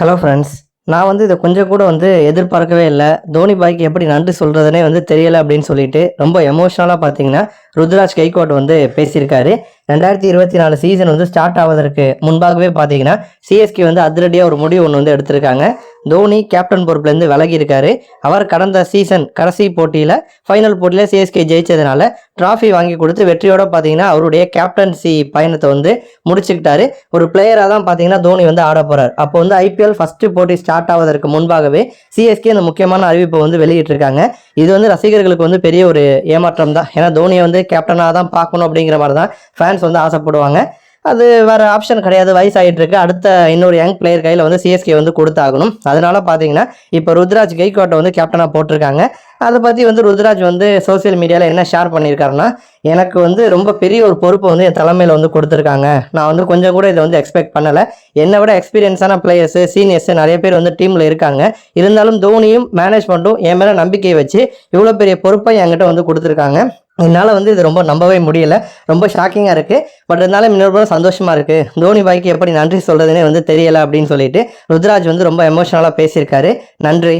Hello friends நான் வந்து இதை கொஞ்சம் கூட வந்து எதிர்பார்க்கவே இல்லை. தோனி பாய்க்கு எப்படி நன்றி சொல்கிறதுனே வந்து தெரியலை அப்படின்னு சொல்லிட்டு ரொம்ப எமோஷ்னலாக பார்த்தீங்கன்னா ருத்ராஜ் கைகோட் வந்து பேசியிருக்காரு. ரெண்டாயிரத்தி இருபத்தி நாலு சீசன் வந்து ஸ்டார்ட் ஆவதற்கு முன்பாகவே பார்த்தீங்கன்னா சிஎஸ்கே வந்து அதிரடியாக ஒரு முடிவு ஒன்று வந்து எடுத்திருக்காங்க. தோனி கேப்டன் பொறுப்புலேருந்து விலகி இருக்காரு அவர் கடந்த சீசன் கடைசி போட்டியில் ஃபைனல் போட்டியில் சிஎஸ்கே ஜெயிச்சதுனால ட்ராஃபி வாங்கி கொடுத்து வெற்றியோட பார்த்தீங்கன்னா அவருடைய கேப்டன்சி பயணத்தை வந்து முடிச்சுக்கிட்டாரு. ஒரு பிளேயராக தான் பார்த்தீங்கன்னா தோனி வந்து ஆட போகிறார் அப்போ வந்து ஐபிஎல் ஃபஸ்ட்டு போட்டி ஸ்டார்ட் ஆவதற்கு முன்பாகவே சிஎஸ்கே இந்த முக்கியமான அறிவிப்பை வந்து வெளியிட்டிருக்காங்க. இது வந்து ரசிகர்களுக்கு வந்து பெரிய ஒரு ஏமாற்றம் தான் ஏன்னா தோனியை வந்து கேப்டனாக தான் பார்க்கணும் அப்படிங்கிற மாதிரி தான் ஃபேன்ஸ் வந்து ஆசைப்படுவாங்க. அது வேற ஆப்ஷன் கிடையாது வயசாகிட்டு இருக்கு அடுத்த இன்னொரு யங் பிளேயர் கையில் வந்து சிஎஸ்கே வந்து கொடுத்தாகணும். அதனால பார்த்தீங்கன்னா இப்போ ருத்ராஜ் கைகோட்டை வந்து கேப்டனாக போட்டிருக்காங்க. அதை பற்றி வந்து ருத்ராஜ் வந்து சோஷியல் மீடியாவில் என்ன ஷேர் பண்ணியிருக்காருன்னா எனக்கு வந்து ரொம்ப பெரிய ஒரு பொறுப்பை வந்து என் தலைமையில் வந்து கொடுத்துருக்காங்க. நான் வந்து கொஞ்சம் கூட இதை வந்து எக்ஸ்பெக்ட் பண்ணலை. என்னை விட எக்ஸ்பீரியன்ஸான பிளேயர்ஸு சீனியர்ஸு நிறைய பேர் வந்து டீமில் இருக்காங்க. இருந்தாலும் தோனியும் மேனேஜ்மெண்ட்டும் என் மேலே நம்பிக்கை வச்சு இவ்வளோ பெரிய பொறுப்பை என்கிட்ட வந்து கொடுத்துருக்காங்க. என்னால் வந்து இது ரொம்ப நம்பவே முடியல. ரொம்ப ஷாக்கிங்காக இருக்குது பட் இருந்தாலும் இன்னொரு சந்தோஷமாக இருக்குது தோனி பாய்க்கு எப்படி நன்றி சொல்கிறதுனே வந்து தெரியலை அப்படின்னு சொல்லிட்டு ருத்ராஜ் வந்து ரொம்ப எமோஷனலாக பேசியிருக்காரு. நன்றி.